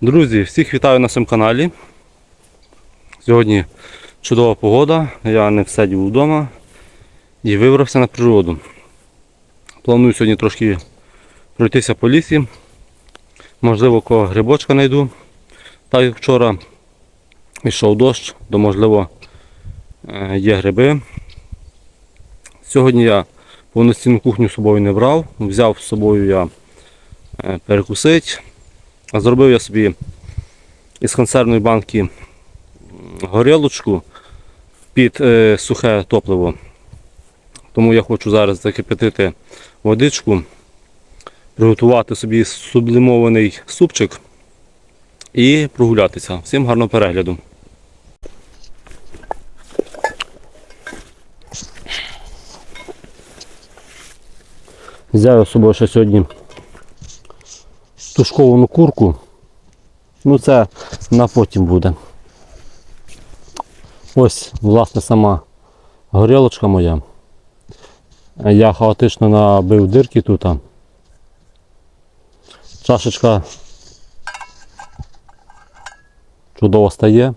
Друзі, всіх вітаю на цьому каналі. Сьогодні чудова погода, я не сидів вдома і вибрався на природу. Планую сьогодні трошки пройтися по лісі. Можливо, кого грибочка знайду. Так як вчора йшов дощ, то можливо е, є гриби. Сьогодні я повноцінну кухню з собою не брав. Взяв з собою я е, перекусити. А Зробив я собі із консервної банки горілочку під е, сухе топливо. Тому я хочу зараз закипятити водичку, приготувати собі сублімований супчик і прогулятися. Всім гарного перегляду. Взяв з ще сьогодні тушковану курку. Ну це на потім буде. Ось, власне, сама горілочка моя. Я хаотично набив дирки тут. Чашечка чудово стає.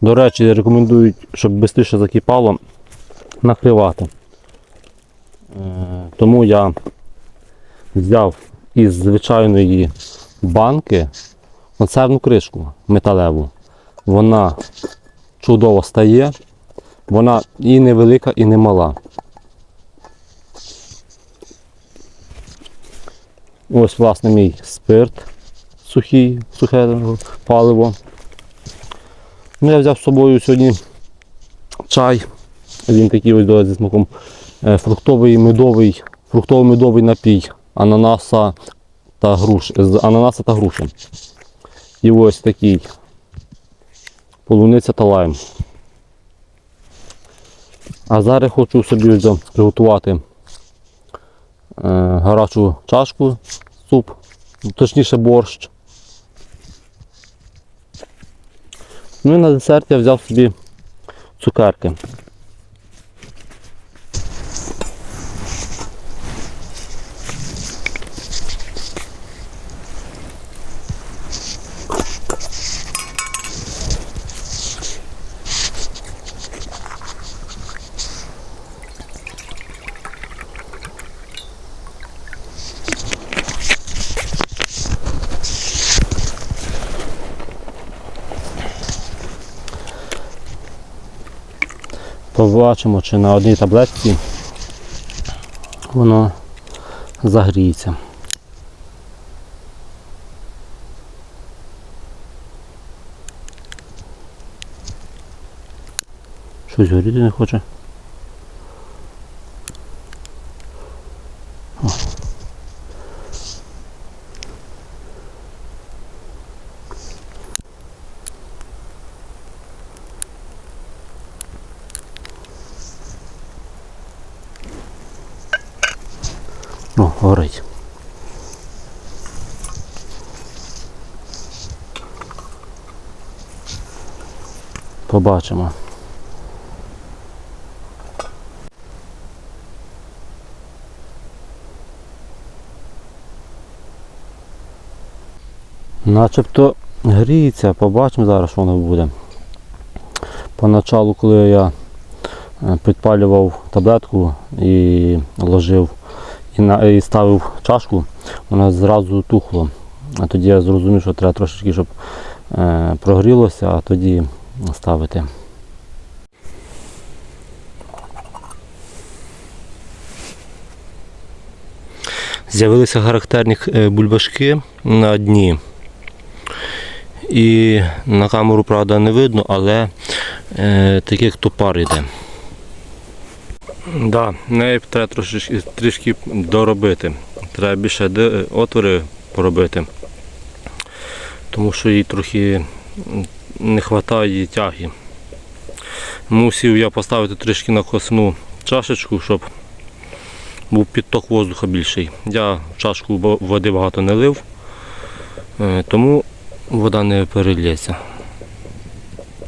До речі, рекомендують, щоб швидше закипало, накривати. Е, Тому я взяв із звичайної банки консервну кришку металеву. Вона чудово стає, вона і не велика, і не мала. Ось, власне, мій спирт сухий, сухе паливо. Ну, я взяв з собою сьогодні чай. Він такий ось зі смаком е, фруктовий медовий, фруктовий медовий напій ананаса та груш, з ананаса та груші. І ось такий полуниця та лайм. А зараз хочу собі приготувати е, гарячу чашку, суп, точніше борщ. Ну і на десерт я взяв собі цукерки. Побачимо, чи на одній таблетці воно загріється. Щось горіти не хоче. О, горить. Побачимо. Начебто гріється, побачимо зараз, що воно буде. Поначалу, коли я е, підпалював таблетку і ложив і, на, і ставив чашку, вона зразу тухло. А тоді я зрозумів, що треба трошечки, щоб е, прогрілося, а тоді ставити. З'явилися характерні е, бульбашки на дні. І на камеру, правда, не видно, але е, таких топар йде. Да, неї треба трошечки трішки доробити. Треба більше отвори поробити. Тому що їй трохи не вистачає тяги. Мусив я поставити трішки на косну чашечку, щоб був підток воздуха більший. Я чашку води багато не лив, е, тому вода не перельється.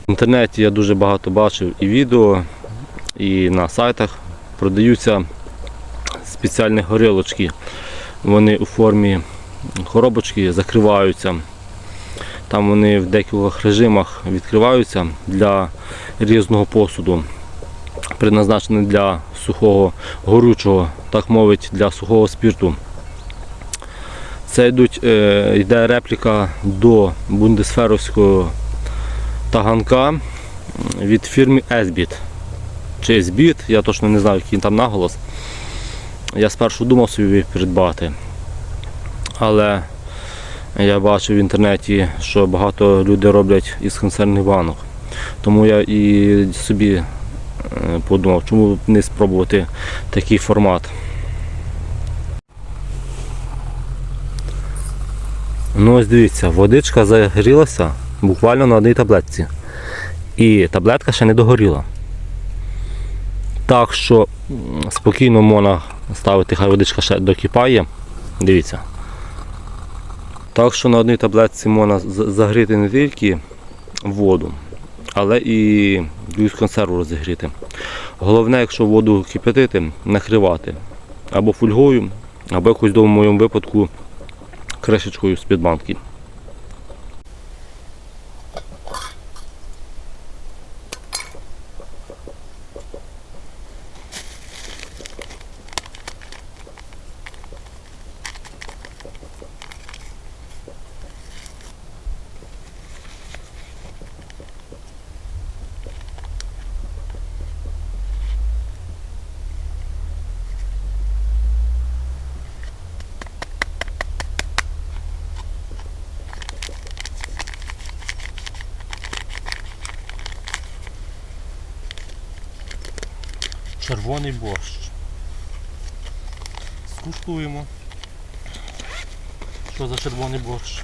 В інтернеті я дуже багато бачив і відео, і на сайтах продаються спеціальні горілочки. Вони у формі коробочки закриваються Там вони в декількох режимах відкриваються для різного посуду, предназначений для сухого горючого, так мовить, для сухого спірту. Це йдуть, е, йде репліка до бундесферовського таганка від фірми Esbit. Чи Esbit, я точно не знаю, який там наголос. Я спершу думав собі придбати. Але я бачив в інтернеті, що багато людей роблять із консервних банок. Тому я і собі е, подумав, чому б не спробувати такий формат. Ну ось дивіться, водичка загрілася буквально на одній таблетці. І таблетка ще не догоріла. Так що спокійно можна ставити, хай водичка ще докипає. Дивіться. Так що на одній таблетці можна загріти не тільки воду, але і якусь консерву розігріти. Головне, якщо воду кипятити, накривати або фольгою, або якось в моєму випадку кришечкою з-під банки. Червоний борщ. Скуштуємо. Що за червоний борщ?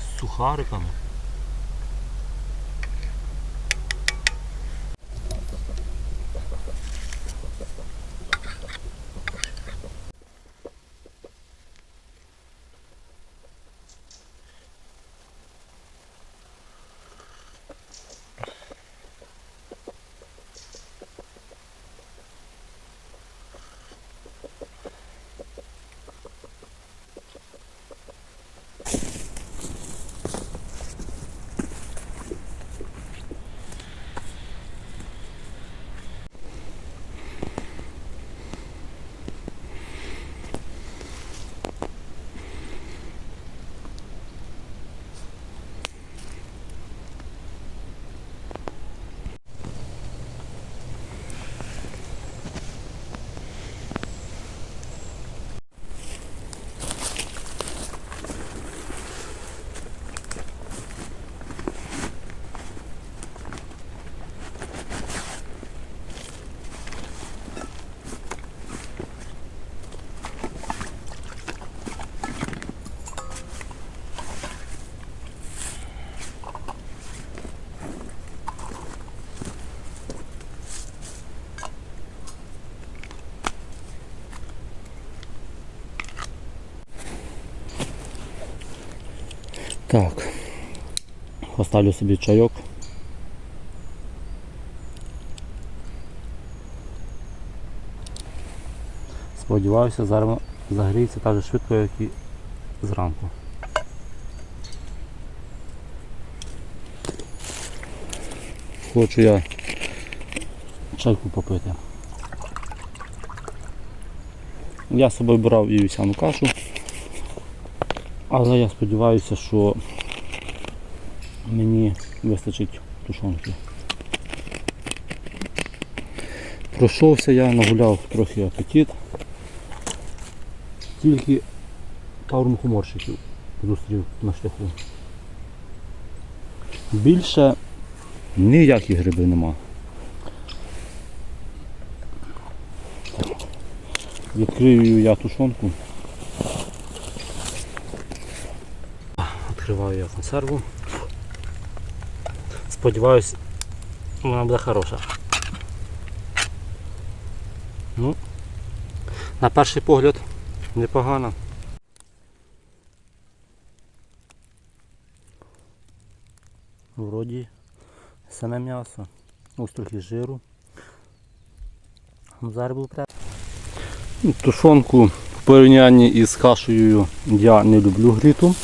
З сухариками. Так. Поставлю собі чайок. Сподіваюся, зараз загріється так же швидко, як і зранку. Хочу я чайку попити. Я з собою брав і вівсяну кашу. Але я сподіваюся, що мені вистачить тушонки. Пройшовся я, нагуляв трохи апетит. Тільки пару мухоморщиків зустрів на шляху. Більше ніяких грибів нема. Відкрию я тушонку. Відкриваю я консерву. Сподіваюсь, вона буде хороша. Ну, на перший погляд непогано. Вроді саме м'ясо. Ось трохи жиру. Зараз був прям. Тушонку в порівнянні із кашею я не люблю гріту.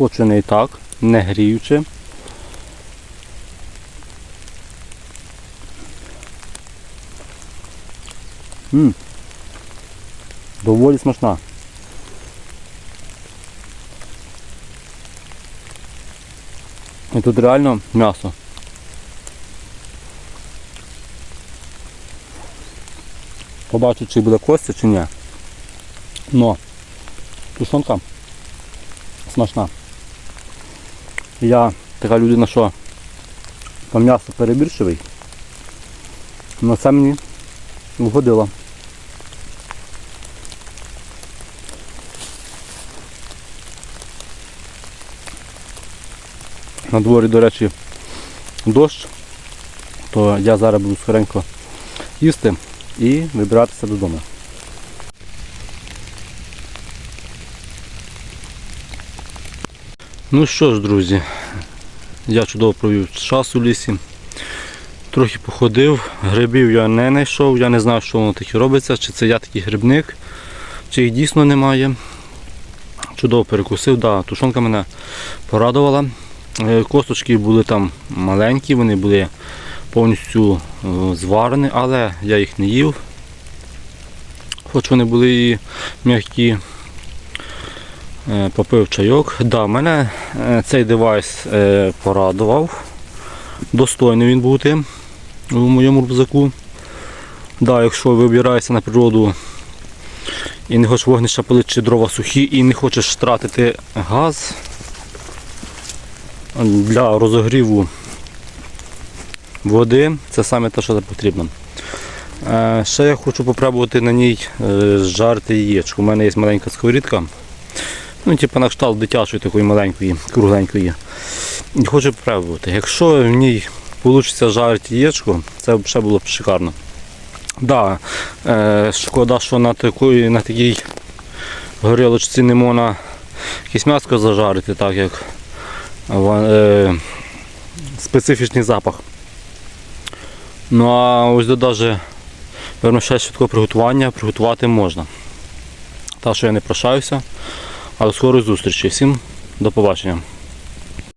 І так, не гріючи. М. Доволі смачна. І тут реально м'ясо. Побачу, чи буде костя, чи ні. Но тушонка смачна. Я така людина, що по м'ясо перебірчивий. Но це мені вгодило. На дворі, до речі, дощ, то я зараз буду скоренько їсти і вибиратися додому. Ну що ж, друзі, я чудово провів час у лісі. Трохи походив, грибів я не знайшов, я не знаю, що воно таке робиться, чи це я такий грибник, чи їх дійсно немає. Чудово перекусив, да, тушонка мене порадувала. Е, Косточки були там маленькі, вони були повністю е, зварені, але я їх не їв. Хоч вони були і м'які. Е, Попив чайок. Да, мене е, цей девайс е, порадував. Достойний він бути у моєму рюкзаку. Да, якщо вибираєшся на природу і не хочеш вогнища палити чи дрова сухі і не хочеш тратити газ для розогріву води, це саме те, що потрібно. Ще я хочу попробувати на ній жарити яєчко. У мене є маленька сковорідка. Ну, типу на кшталт дитячої такої маленької, кругленької. І хочу попробувати. Якщо в ній вийде жарити яєчко, це взагалі було б шикарно. Да, е, шкода, що на такій, на такій горілочці не можна якесь м'ясо зажарити, так як е, специфічний запах. Ну а ось до даже певно ще швидкого приготування приготувати можна. Так що я не прощаюся. А до скорої зустрічі. Всім до побачення.